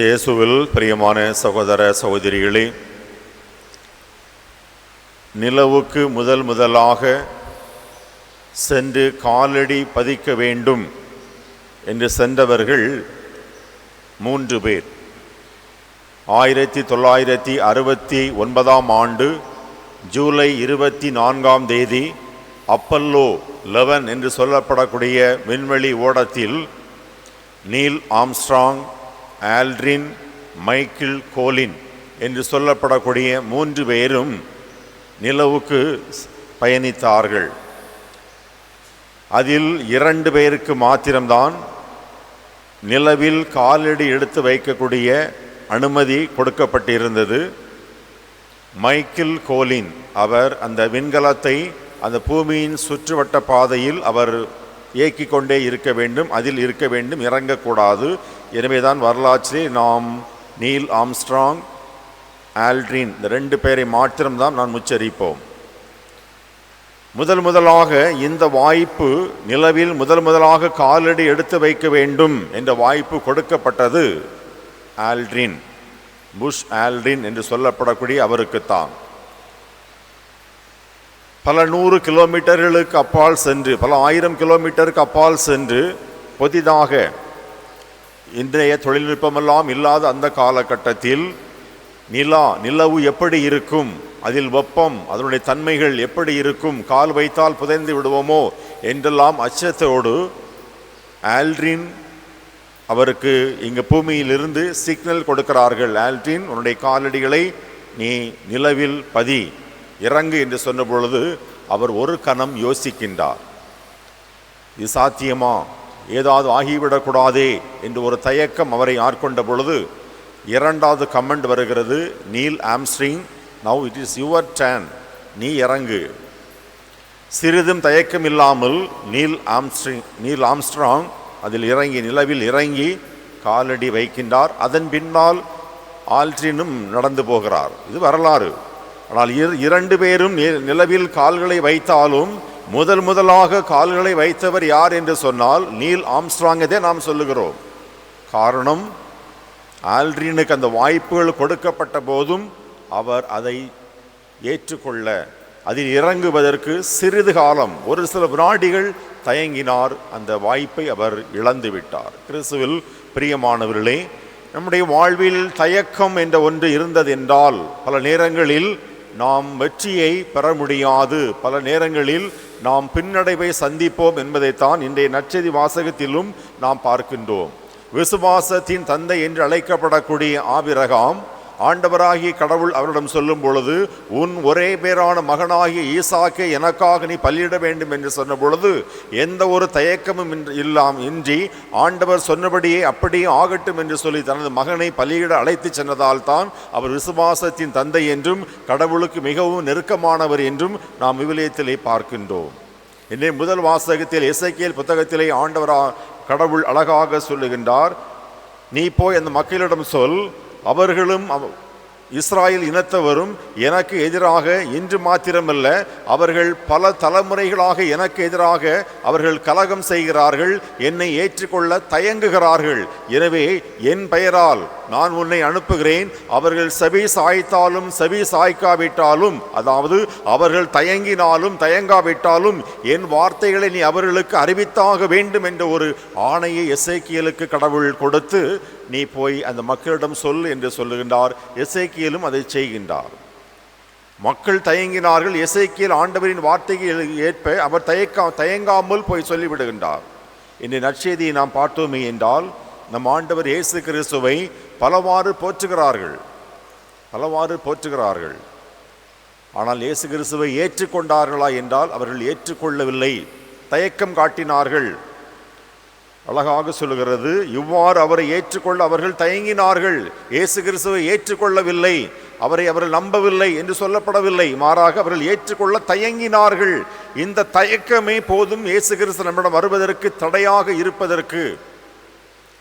இயேசுவில் பிரியமான சகோதர சகோதரிகளே நிலவுக்கு முதல் முதலாக சென்று காலடி பதிக்க வேண்டும் என்று சென்றவர்கள் மூன்று பேர். ஆயிரத்தி தொள்ளாயிரத்தி அறுபத்தி ஒன்பதாம் ஆண்டு ஜூலை இருபத்தி நான்காம் தேதி அப்பல்லோ லெவன் என்று சொல்லப்படக்கூடிய விண்வெளி ஓடத்தில் Neil Armstrong Aldrin Michael Collin என்று சொல்லப்படக்கூடிய மூன்று பேரும் நிலவுக்கு பயணித்தார்கள். அதில் இரண்டு பேருக்கு மாத்திரம்தான் நிலவில் காலடி எடுத்து வைக்கக்கூடிய அனுமதி கொடுக்கப்பட்டிருந்தது. மைக்கேல் கோலின் அவர் அந்த விண்கலத்தை அந்த பூமியின் சுற்றுவட்ட பாதையில் அவர் இயக்கிக் கொண்டே இருக்க வேண்டும் அதில் இருக்க வேண்டும் இறங்கக்கூடாது. எனவேதான் வரலாற்றிலே நாம் நீல் ஆம்ஸ்ட்ராங் ஆல்ட்ரின் இந்த ரெண்டு பேரை மாத்திரம்தான் நான் உச்சரிப்போம். முதல் முதலாக இந்த வாய்ப்பு நிலவில் முதல் முதலாக காலடி எடுத்து வைக்க வேண்டும் என்ற வாய்ப்பு கொடுக்கப்பட்டது ஆல்ட்ரின் புஷ் ஆல்ட்ரின் என்று சொல்லப்படக்கூடிய அவருக்குத்தான். பல நூறு கிலோமீட்டர்களுக்கு அப்பால் சென்று பல ஆயிரம் கிலோமீட்டருக்கு அப்பால் சென்று புதிதாக இன்றைய தொழில்நுட்பமெல்லாம் இல்லாத அந்த காலகட்டத்தில் நிலா நிலவு எப்படி இருக்கும்? அதில் வெப்பம் அதனுடைய தன்மைகள் எப்படி இருக்கும்? கால் வைத்தால் புதைந்து விடுவோமோ? என்றெல்லாம் அச்சத்தோடு ஆல்ட்ரின் அவருக்கு இங்கே பூமியிலிருந்து சிக்னல் கொடுக்கிறார்கள். ஆல்ட்ரின் உன்னுடைய காலடிகளை நீ நிலவில் பதி இறங்கு என்று சொன்ன பொழுது அவர் ஒரு கணம் யோசிக்கின்றார். இது சாத்தியமா? ஏதாவது ஆகிவிடக்கூடாதே என்று ஒரு தயக்கம் அவரை ஆட்கொண்ட பொழுது இரண்டாவது கமெண்ட் வருகிறது Neil Armstrong now it is your turn நீ இறங்கு. சிறிதும் தயக்கம் இல்லாமல் நீல் ஆம்ஸ்ட்ரிங் நீல் ஆம்ஸ்ட்ராங் அதில் இறங்கி நிலவில் இறங்கி காலடி வைக்கின்றார். அதன் பின்னால் ஆல்ட்ரினும் நடந்து போகிறார். இது வரலாறு. ஆனால் இரு இரண்டு பேரும் நிலவில் கால்களை வைத்தாலும் முதல் முதலாக கால்களை வைத்தவர் யார் என்று சொன்னால் நீல் ஆம்ஸ்ட்ராங்கதே நாம் சொல்லுகிறோம். காரணம் ஆல்ட்ரினுக்கு அந்த வாய்ப்புகள் கொடுக்கப்பட்ட போதும் அவர் அதை ஏற்றுக்கொள்ள அதில் இறங்குவதற்கு சிறிது காலம் ஒரு சில வினாடிகள் தயங்கினார் அந்த வாய்ப்பை அவர் இழந்துவிட்டார் கிறிஸ்துவில் பிரியமானவர்களே நம்முடைய வாழ்வில் தயக்கம் என்ற ஒன்று இருந்தது என்றால் பல நேரங்களில் நாம் வெற்றியை பெற முடியாது. பல நேரங்களில் நாம் பின்னடைவை சந்திப்போம் என்பதைத்தான் இன்றைய நச்செதி வாசகத்திலும் நாம் பார்க்கின்றோம். விசுவாசத்தின் தந்தை என்று அழைக்கப்படக்கூடிய ஆபிரகாம் ஆண்டவராகிய கடவுள் அவரிடம் சொல்லும் பொழுது உன் ஒரே பேரான மகனாகிய ஈசாக்கை எனக்காக நீ பலியிட வேண்டும் என்று சொன்ன பொழுது எந்த ஒரு தயக்கமும் இன்றி- இல்லாம் இன்றி ஆண்டவர் சொன்னபடியே அப்படியே ஆகட்டும் என்று சொல்லி தனது மகனை பலியிட அழைத்து சென்றதால் தான் அவர் விசுவாசத்தின் தந்தை என்றும் கடவுளுக்கு மிகவும் நெருக்கமானவர் என்றும் நாம் விவிலியத்திலே பார்க்கின்றோம். என்னை முதல் வாசகத்தில் இசைக்கியல் புத்தகத்திலே ஆண்டவரா கடவுள் அழகாக சொல்லுகின்றார் நீ போய் அந்த மக்களிடம் சொல் அவர்களும் இஸ்ராயல் இனத்தவரும் எனக்கு எதிராக இன்று மாத்திரமல்ல அவர்கள் பல தலைமுறைகளாக எனக்கு எதிராக அவர்கள் கலகம் செய்கிறார்கள் என்னை ஏற்றுக்கொள்ள தயங்குகிறார்கள். எனவே என் பெயரால் நான் உன்னை அனுப்புகிறேன். அவர்கள் செவி சாய்த்தாலும் செவி சாய்க்காவிட்டாலும் அதாவது அவர்கள் தயங்கினாலும் தயங்காவிட்டாலும் என் வார்த்தைகளை நீ அவர்களுக்கு அறிவித்தாக வேண்டும் என்ற ஒரு ஆணையை எசேக்கியலுக்கு கடவுள் கொடுத்து நீ போய் அந்த மக்களிடம் சொல் என்று சொல்லுகின்றார். எசைக்கியலும் அதை செய்கின்றார். மக்கள் தயங்கினார்கள். எசைக்கியல் ஆண்டவரின் வார்த்தைக்கு ஏற்ப அவர் தயக்கா தயங்காமல் போய் சொல்லிவிடுகின்றார். இந்த நற்செய்தியை நாம் பார்த்தோமே என்றால் நம் ஆண்டவர் இயேசு கிறிஸ்துவை பலவாறு போற்றுகிறார்கள். பலவாறு போற்றுகிறார்கள். ஆனால் இயேசு கிறிஸ்துவை ஏற்றுக்கொண்டார்களா என்றால் அவர்கள் ஏற்றுக்கொள்ளவில்லை. தயக்கம் காட்டினார்கள். அழகாக சொல்லுகிறது இவ்வாறு அவரை ஏற்றுக்கொள்ள அவர்கள் தயங்கினார்கள். இயேசு கிறிஸ்துவை ஏற்றுக்கொள்ளவில்லை. அவரை அவர்கள் நம்பவில்லை என்று சொல்லப்படவில்லை. மாறாக அவர்கள் ஏற்றுக்கொள்ள தயங்கினார்கள். இந்த தயக்கமே போதும் இயேசு கிறிஸ்து நம்மிடம் வருவதற்கு தடையாக இருப்பதற்கு.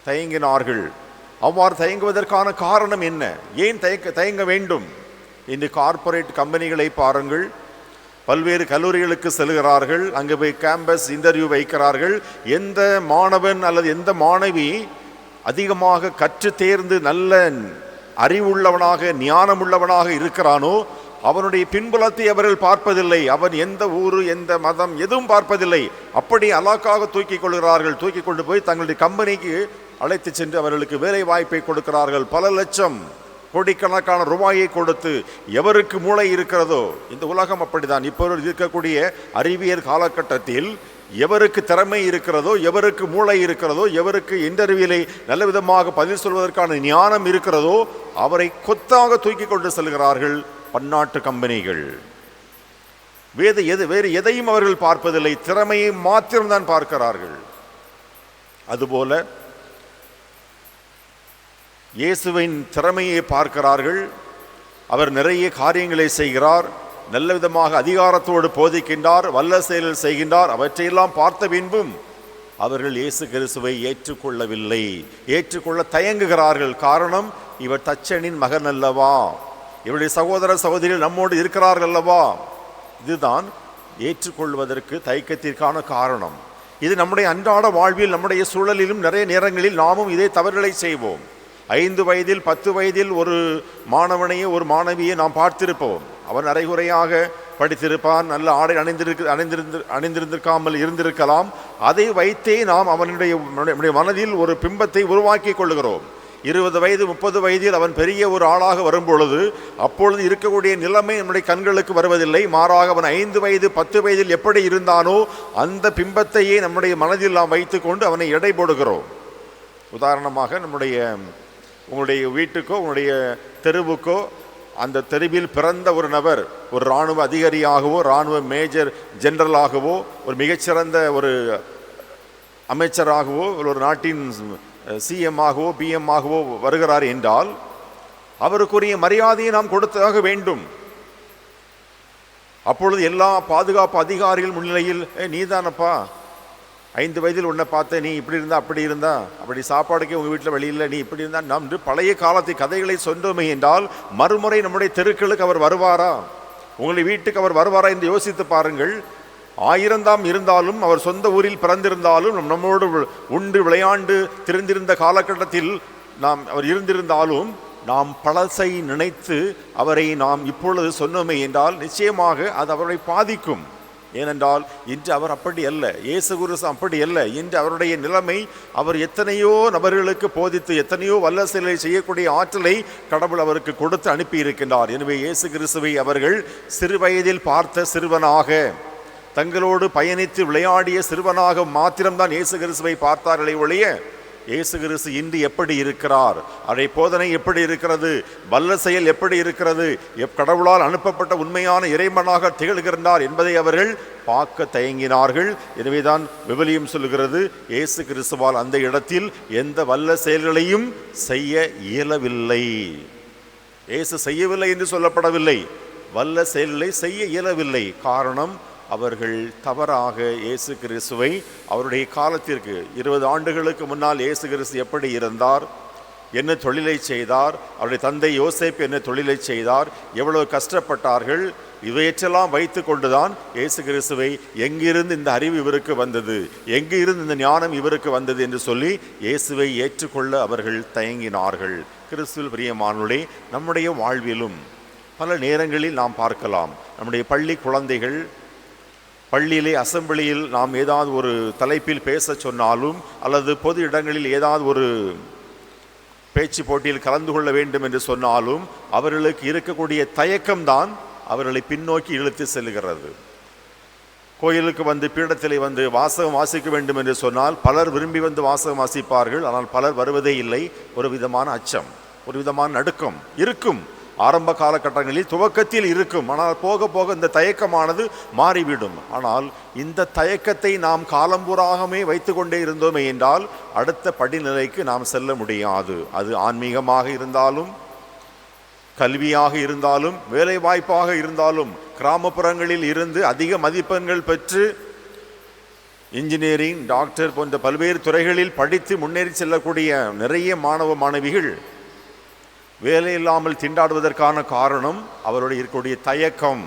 தயங்கினார்கள். அவ்வாறு தயங்குவதற்கான காரணம் என்ன? ஏன் தயக்க தயங்க வேண்டும்? இன்று கார்ப்பரேட் கம்பெனிகளை பாருங்கள். பல்வேறு கல்லூரிகளுக்கு செல்கிறார்கள். அங்கே போய் கேம்பஸ் இன்டர்வியூ வைக்கிறார்கள். எந்த மாணவன் அல்லது எந்த மாணவி அதிகமாக கற்று தேர்ந்து நல்ல அறிவுள்ளவனாக ஞானமுள்ளவனாக இருக்கிறானோ அவனுடைய பின்புலத்தை அவர்கள் பார்ப்பதில்லை. அவன் எந்த ஊர் எந்த மதம் எதுவும் பார்ப்பதில்லை. அப்படி அலாக்காக தூக்கி கொள்கிறார்கள். தூக்கி கொண்டு போய் தங்களுடைய கம்பெனிக்கு அழைத்து சென்று அவர்களுக்கு வேலை வாய்ப்பை கொடுக்கிறார்கள். பல லட்சம் கோடிக்கணக்கான ரூபாயை கொடுத்து எவருக்கு மூளை இருக்கிறதோ இந்த உலகம் அப்படிதான் இப்போ இருக்கக்கூடிய அறிவியல் காலகட்டத்தில் எவருக்கு திறமை இருக்கிறதோ எவருக்கு மூளை இருக்கிறதோ எவருக்கு இன்டர்வியூலை நல்ல விதமாக பதில் சொல்வதற்கான ஞானம் இருக்கிறதோ அவரை கொத்தாக தூக்கி கொண்டு செல்கிறார்கள் பன்னாட்டு கம்பெனிகள். வேறு எது வேறு எதையும் அவர்கள் பார்ப்பதில்லை திறமையை மாத்திரம்தான் பார்க்கிறார்கள். அதுபோல இயேசுவின் திறமையை பார்க்கிறார்கள். அவர் நிறைய காரியங்களை செய்கிறார். நல்ல விதமாக அதிகாரத்தோடு போதிக்கின்றார் வல்ல செயலில் செய்கின்றார். அவற்றையெல்லாம் பார்த்த பின்பும் அவர்கள் இயேசு கிறிஸ்துவை ஏற்றுக்கொள்ளவில்லை. ஏற்றுக்கொள்ள தயங்குகிறார்கள். காரணம் இவர் தச்சனின் மகன் அல்லவா? இவருடைய சகோதர சகோதரிகள் நம்மோடு இருக்கிறார்கள் அல்லவா? இதுதான் ஏற்றுக்கொள்வதற்கு தயக்கத்திற்கான காரணம். இது நம்முடைய அன்றாட வாழ்வில் நம்முடைய சூழலிலும் நிறைய நேரங்களில் நாமும் இதே தவறுகளை செய்வோம். ஐந்து வயதில் பத்து வயதில் ஒரு மாணவனையே ஒரு மாணவியை நாம் பார்த்திருப்போம். அவன் அரைகுறையாக படித்திருப்பான் நல்ல ஆடை அணிந்திருக்கு அணிந்திருந்து அணிந்திருந்திருக்காமல் இருந்திருக்கலாம். அதை வைத்தே நாம் அவனுடைய மனதில் ஒரு பிம்பத்தை உருவாக்கி கொள்கிறோம் இருபது வயது முப்பது வயதில் அவன் பெரிய ஒரு ஆளாக வரும்பொழுது அப்பொழுது இருக்கக்கூடிய நிலைமை நம்முடைய கண்களுக்கு வருவதில்லை. மாறாக அவன் ஐந்து வயது பத்து வயதில் எப்படி இருந்தானோ அந்த பிம்பத்தையே நம்முடைய மனதில் நாம் வைத்துக்கொண்டு அவனை எடை போடுகிறோம் உதாரணமாக நம்முடைய உங்களுடைய வீட்டுக்கோ உங்களுடைய தெருவுக்கோ அந்த தெருவில் பிறந்த ஒரு நபர் ஒரு இராணுவ அதிகாரியாகவோ இராணுவ மேஜர் ஜெனரலாகவோ ஒரு மிகச்சிறந்த ஒரு அமைச்சராகவோ ஒரு நாட்டின் சிஎம் ஆகவோ பிஎம் ஆகவோ வருகிறார் என்றால் அவருக்குரிய மரியாதையை நாம் கொடுத்தாக வேண்டும். அப்பொழுது எல்லா பாதுகாப்பு அதிகாரிகள் முன்னிலையில் ஏ நீதானப்பா ஐந்து வயதில் உன்னை பார்த்த நீ இப்படி இருந்தா அப்படி இருந்தா அப்படி சாப்பாடுக்கே உங்கள் வீட்டில் வெளியில் நீ இப்படி இருந்தா நாம் பழைய காலத்து கதைகளை சொன்னோமே என்றால் மறுமுறை நம்முடைய தெருக்களுக்கு அவர் வருவாரா? உங்களை வீட்டுக்கு அவர் வருவாரா என்று யோசித்து பாருங்கள். ஆயிரந்தாம் இருந்தாலும் அவர் சொந்த ஊரில் பிறந்திருந்தாலும் நம் நம்மோடு உண்டு விளையாண்டு திரிந்திருந்த காலகட்டத்தில் நாம் அவர் இருந்திருந்தாலும் நாம் பழசை நினைத்து அவரை நாம் இப்பொழுது சொன்னோமே என்றால் நிச்சயமாக அது அவரை பாதிக்கும். ஏனென்றால் இன்று அவர் அப்படி அல்ல. இயேசு குருசு அப்படி அல்ல. இன்று அவருடைய நிலைமை அவர் எத்தனையோ நபர்களுக்கு போதித்து எத்தனையோ வல்ல செயலை செய்யக்கூடிய ஆற்றலை கடவுள் அவருக்கு கொடுத்து அனுப்பியிருக்கின்றார். எனவே இயேசு கிறிஸ்துவை அவர்கள் சிறுவயதில் பார்த்த சிறுவனாக தங்களோடு பயணித்து விளையாடிய சிறுவனாக மாத்திரம்தான் இயேசு கிறிஸ்துவை பார்த்தார்களே ஒழிய இயேசு கிறிஸ்து இன்று எப்படி இருக்கிறார்? அவருடைய போதனை எப்படி இருக்கிறது? வல்ல செயல் எப்படி இருக்கிறது? எப் கடவுளால் அனுப்பப்பட்ட உண்மையான இறைமனாக திகழ்கின்றார் என்பதை அவர்கள் பார்க்க தயங்கினார்கள். எனவேதான் விபலியும் சொல்கிறது இயேசு கிறிஸ்துவால் அந்த இடத்தில் எந்த வல்ல செயல்களையும் செய்ய இயலவில்லை. இயேசு செய்யவில்லை என்று சொல்லப்படவில்லை. வல்ல செயல்களை செய்ய இயலவில்லை. காரணம் அவர்கள் தவறாக இயேசு கிறிஸ்துவை அவருடைய காலத்திற்கு இருபது ஆண்டுகளுக்கு முன்னால் இயேசு கிறிஸ்து எப்படி இருந்தார்? என்ன தொழிலை செய்தார்? அவருடைய தந்தை யோசேப் என்ன தொழிலை செய்தார்? எவ்வளவு கஷ்டப்பட்டார்கள்? இவையற்றெல்லாம் வைத்து கொண்டுதான் இயேசு கிறிஸ்துவை எங்கிருந்து இந்த அறிவு இவருக்கு வந்தது? எங்கிருந்து இந்த ஞானம் இவருக்கு வந்தது என்று சொல்லி இயேசுவை ஏற்றுக்கொள்ள அவர்கள் தயங்கினார்கள். கிறிஸ்துவில் பிரியமானுடைய நம்முடைய வாழ்விலும் பல நேரங்களில் நாம் பார்க்கலாம். நம்முடைய பள்ளி குழந்தைகள் பள்ளியிலே அசம்பிளியில் நாம் ஏதாவது ஒரு தலைப்பில் பேச சொன்னாலும் அல்லது பொது இடங்களில் ஏதாவது ஒரு பேச்சு போட்டியில் கலந்து கொள்ள வேண்டும் என்று சொன்னாலும் அவர்களுக்கு இருக்கக்கூடிய தயக்கம்தான் அவர்களை பின்னோக்கி இழுத்து செல்கிறது கோயிலுக்கு வந்து பீடத்திலே வந்து வாசகம் வாசிக்க வேண்டும் என்று சொன்னால் பலர் விரும்பி வந்து வாசகம் வாசிப்பார்கள். ஆனால் பலர் வருவதே இல்லை. ஒரு விதமான அச்சம் ஒரு விதமான நடுக்கம் இருக்கும். ஆரம்ப காலகட்டங்களில் துவக்கத்தில் இருக்கும். ஆனால் போக போக இந்த தயக்கமானது மாறிவிடும். ஆனால் இந்த தயக்கத்தை நாம் காலம்பூராகவே வைத்து கொண்டே இருந்தோமே என்றால் அடுத்த படிநிலைக்கு நாம் செல்ல முடியாது. அது ஆன்மீகமாக இருந்தாலும் கல்வியாக இருந்தாலும் வேலைவாய்ப்பாக இருந்தாலும் கிராமப்புறங்களில் இருந்து அதிக மதிப்பெண்கள் பெற்று இன்ஜினியரிங் டாக்டர் போன்ற பல்வேறு துறைகளில் படித்து முன்னேறி செல்லக்கூடிய நிறைய மாணவ மாணவிகள் வேலை இல்லாமல் திண்டாடுவதற்கான காரணம் அவருடைய இருக்கக்கூடிய தயக்கம்.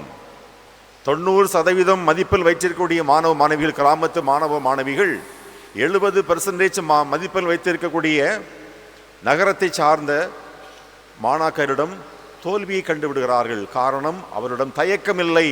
தொண்ணூறு சதவீதம் மதிப்பில் வைத்திருக்கக்கூடிய மாணவ மாணவிகள் கிராமத்து மாணவ மாணவிகள் எழுபது பெர்சன்டேஜ் மா மதிப்பெண் வைத்திருக்கக்கூடிய நகரத்தை சார்ந்த மாணாக்கரிடம் தோல்வியை கண்டுவிடுகிறார்கள். காரணம் அவரிடம் தயக்கம் இல்லை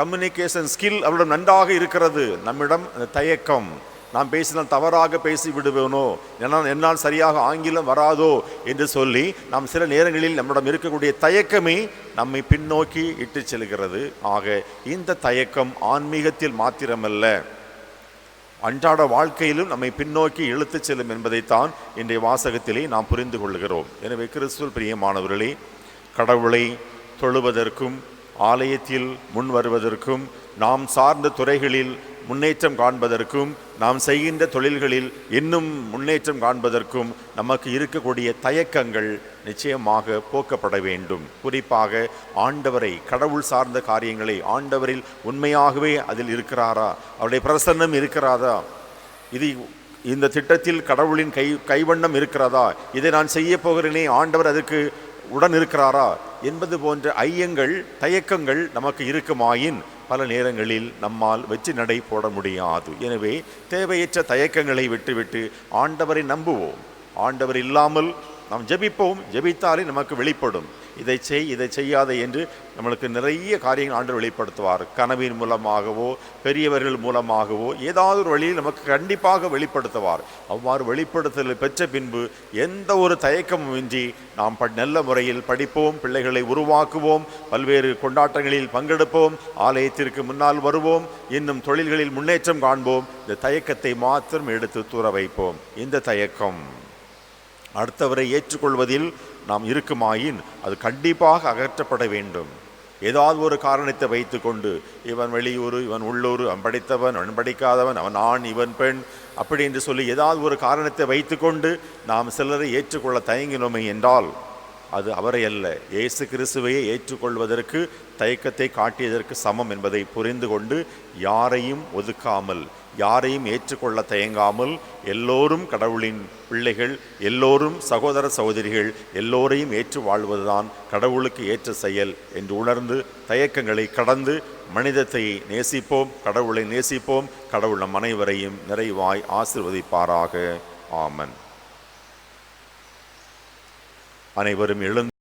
கம்யூனிகேஷன் ஸ்கில் அவரிடம் நன்றாக இருக்கிறது. நம்மிடம் அந்த தயக்கம். நாம் பேசினால் தவறாக பேசி விடுவேனோ என்னால் என்னால் சரியாக ஆங்கிலம் வராதோ? என்று சொல்லி நாம் சில நேரங்களில் நம்மிடம் இருக்கக்கூடிய தயக்கமே நம்மை பின்னோக்கி இட்டு செல்கிறது. ஆக இந்த தயக்கம் ஆன்மீகத்தில் மாத்திரமல்ல. அன்றாட வாழ்க்கையிலும் நம்மை பின்னோக்கி இழுத்துச் செல்லும் என்பதைத்தான் இன்றைய வாசகத்திலே நாம் புரிந்து கொள்கிறோம். எனவே கிறிஸ்துவ பிரியமானவர்களே கடவுளை தொழுவதற்கும் ஆலயத்தில் முன் வருவதற்கும் நாம் சார்ந்த துறைகளில் முன்னேற்றம் காண்பதற்கும் நாம் செய்கின்ற தொழில்களில் இன்னும் முன்னேற்றம் காண்பதற்கும் நமக்கு இருக்கக்கூடிய தயக்கங்கள் நிச்சயமாக போக்கப்பட வேண்டும். குறிப்பாக ஆண்டவரை கடவுள் சார்ந்த காரியங்களை ஆண்டவரில் உண்மையாகவே அதில் இருக்கிறாரா? அவருடைய பிரசன்னம் இருக்கிறாரா? இது இந்த திட்டத்தில் கடவுளின் கை கைவண்ணம் இருக்கிறதா? இதை நான் செய்ய போகிறேனே ஆண்டவர் அதுக்கு உடன் இருக்கிறாரா? என்பது போன்ற ஐயங்கள் தயக்கங்கள் நமக்கு இருக்குமாயின் பல நேரங்களில் நம்மால் வெற்றி நடை போட முடியாது. எனவே தேவையற்ற தயக்கங்களை விட்டுவிட்டு ஆண்டவரை நம்புவோம். ஆண்டவர் இல்லாமல் நாம் ஜெபிப்போம் ஜெபித்தாலே நமக்கு வெளிப்படும். இதை செய் இதை செய்யாதே என்று நம்மளுக்கு நிறைய காரியங்கள் ஆண்டு வெளிப்படுத்துவார். கனவின் மூலமாகவோ பெரியவர்கள் மூலமாகவோ ஏதாவது ஒரு வழியில் நமக்கு கண்டிப்பாக வெளிப்படுத்துவார். அவ்வாறு வெளிப்படுத்தல் பெற்ற பின்பு எந்த ஒரு தயக்கமும் இன்றி நாம் ப- நல்ல முறையில் படிப்போம் பிள்ளைகளை உருவாக்குவோம் பல்வேறு கொண்டாட்டங்களில் பங்கெடுப்போம் ஆலயத்திற்கு முன்னால் வருவோம் இன்னும் தொழில்களில் முன்னேற்றம் காண்போம். இந்த தயக்கத்தை மாத்திரம் எடுத்து தூர வைப்போம். இந்த தயக்கம். அடுத்தவரை ஏற்றுக்கொள்வதில் நாம் இருக்குமாயின் அது கண்டிப்பாக அகற்றப்பட வேண்டும். ஏதாவது ஒரு காரணத்தை வைத்துக்கொண்டு இவன் வெளியூர் இவன் உள்ளூர் அவன் படித்தவன் அவன் படிக்காதவன் அவன் ஆண் இவன் பெண் அப்படி என்று சொல்லி ஏதாவது ஒரு காரணத்தை வைத்துக்கொண்டு நாம் சிலரை ஏற்றுக்கொள்ள தயங்கினோமே என்றால் அது அவரை அல்ல. இயேசு கிறிஸ்துவையே ஏற்றுக்கொள்வதற்கு தயக்கத்தை காட்டியதற்கு சமம் என்பதை புரிந்து கொண்டு யாரையும் ஒதுக்காமல் யாரையும் ஏற்றுக்கொள்ள தயங்காமல் எல்லோரும் கடவுளின் பிள்ளைகள் எல்லோரும் சகோதர சகோதரிகள் எல்லோரையும் ஏற்று வாழ்வதுதான் கடவுளுக்கு ஏற்ற செயல் என்று உணர்ந்து தயக்கங்களை கடந்து மனிதத்தை நேசிப்போம் கடவுளை நேசிப்போம் கடவுள் நம் அனைவரையும் நிறைவாய் ஆசிர்வதிப்பாராக. ஆமன். அனைவரும் எழுந்து